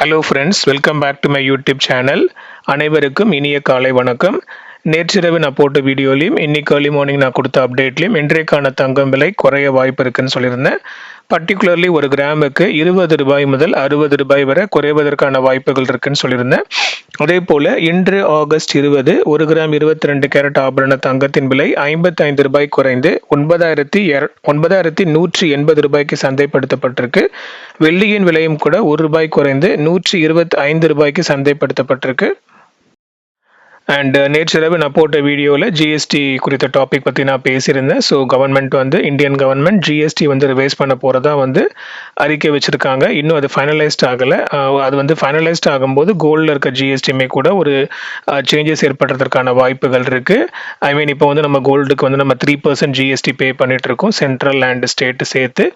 Hello friends welcome back to my YouTube channel அனைவருக்கும் இனிய காலை வணக்கம். நேற்றிரவு நான் போட்ட வீடியோலையும் இன்னைக்கு ஏர்லி மார்னிங் நான் கொடுத்த அப்டேட்லையும் இன்றைக்கான தங்கம் விலை குறைய வாய்ப்பு இருக்குன்னு சொல்லியிருந்தேன். பர்டிகுலர்லி ஒரு கிராமுக்கு இருபது ரூபாய் முதல் அறுபது ரூபாய் வரை குறைவதற்கான வாய்ப்புகள் இருக்குன்னு சொல்லியிருந்தேன். அதே போல இன்று ஆகஸ்ட் இருபது ஒரு கிராம் இருபத்தி ரெண்டு கேரட் ஆபரண தங்கத்தின் விலை ஐம்பத்தி ஐந்து ரூபாய் குறைந்து ஒன்பதாயிரத்தி ஒன்பதாயிரத்தி நூற்றி எண்பது ரூபாய்க்கு சந்தைப்படுத்தப்பட்டிருக்கு. வெள்ளியின் விலையும் கூட ஒரு ரூபாய் குறைந்து நூற்றி இருபத்தி ஐந்து ரூபாய்க்கு சந்தைப்படுத்தப்பட்டிருக்கு. அண்ட் uh, நேற்றிரவு நான் போட்ட வீடியோவில் ஜிஎஸ்டி குறித்த டாபிக் பற்றி நான் பேசியிருந்தேன். ஸோ கவர்மெண்ட் வந்து இந்தியன் கவர்மெண்ட் ஜிஎஸ்டி வந்து ரிவைஸ் பண்ண போகிறதா வந்து அறிக்கை வச்சுருக்காங்க. இன்னும் அது ஃபைனலைஸ்ட் ஆகலை. அது வந்து ஃபைனலைஸ்ட் ஆகும்போது கோல்டில் இருக்க ஜிஎஸ்டியுமே கூட ஒரு சேஞ்சஸ் ஏற்படுறதுக்கான வாய்ப்புகள் இருக்குது ஐ மீன் இப்போ வந்து நம்ம கோல்டுக்கு வந்து நம்ம த்ரீ பர்சன்ட் ஜிஎஸ்டி பே பண்ணிகிட்ருக்கோம் சென்ட்ரல் அண்ட் ஸ்டேட்டு சேர்த்து.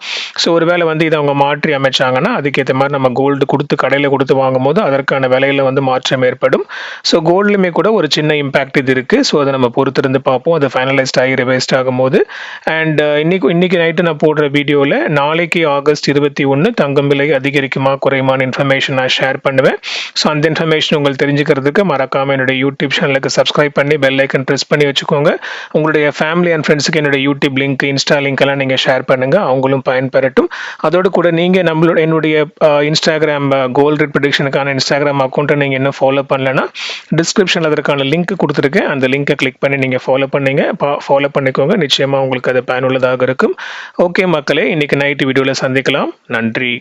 ஸோ ஒரு வேளை வந்து இதை அவங்க மாற்றி அமைச்சாங்கன்னா அதுக்கேற்ற மாதிரி நம்ம கோல்டு கொடுத்து கடையில் கொடுத்து வாங்கும்போது அதற்கான விலையில் வந்து மாற்றம் ஏற்படும். ஸோ கோல்டுலுமே கூட ஒரு சின்ன இம்பேக்ட் இது இருக்குது ஸோ அதை நம்ம பொறுத்திருந்து பார்ப்போம். அது ஃபைனலைஸ்ட் ஆகி ரிவைஸ்ட் ஆகும்போது. அண்ட் uh, இன்னைக்கு இன்னைக்கு நைட்டு நான் போடுற வீடியோவில் நாளைக்கு ஆகஸ்ட் இருபத்தி ஒன்று தங்கம் விலை அதிகரிக்குமா குறையுமான இன்ஃபர்மேஷன் நான் ஷேர் பண்ணுவேன். ஸோ அந்த இன்ஃபர்மேஷன் உங்களுக்கு தெரிஞ்சுக்கிறதுக்கு மறக்காமல் என்னுடைய யூடியூப் சேனலுக்கு சப்ஸ்கிரைப் பண்ணி பெல் ஐக்கன் ப்ரெஸ் பண்ணி வச்சுக்கோங்க. உங்களுடைய ஃபேமிலி அண்ட் ஃப்ரெண்ட்ஸுக்கு என்னுடைய யூடியூப் லிங்க் இன்ஸ்டா லிங்க் எல்லாம் நீங்கள் ஷேர் பண்ணுங்கள் அவங்களும் பயன்பெறட்டும். அதோடு கூட நீங்கள் நம்மளோட என்னுடைய இன்ஸ்டாகிராம் கோல்ட் ரேட் ப்ரொடிக்ஷனுக்கான இன்ஸ்டாகிராம் அக்கௌண்ட்டை நீங்கள் இன்னும் ஃபாலோ பண்ணலன்னா டிஸ்கிரிப்ஷனில் அதுக்கான லிங்க் கொடுத்துருக்கேன் அந்த லிங்கை கிளிக் பண்ணி நீங்கள் ஃபாலோ பண்ணீங்க. ஃபாலோ பண்ணிக்கோங்க. நிச்சயமாக உங்களுக்கு அது பயனுள்ளதாக இருக்கும். ஓகே மக்களே இன்னைக்கு நைட்டு வீடியோவில் சந்திக்கலாம். நன்றி.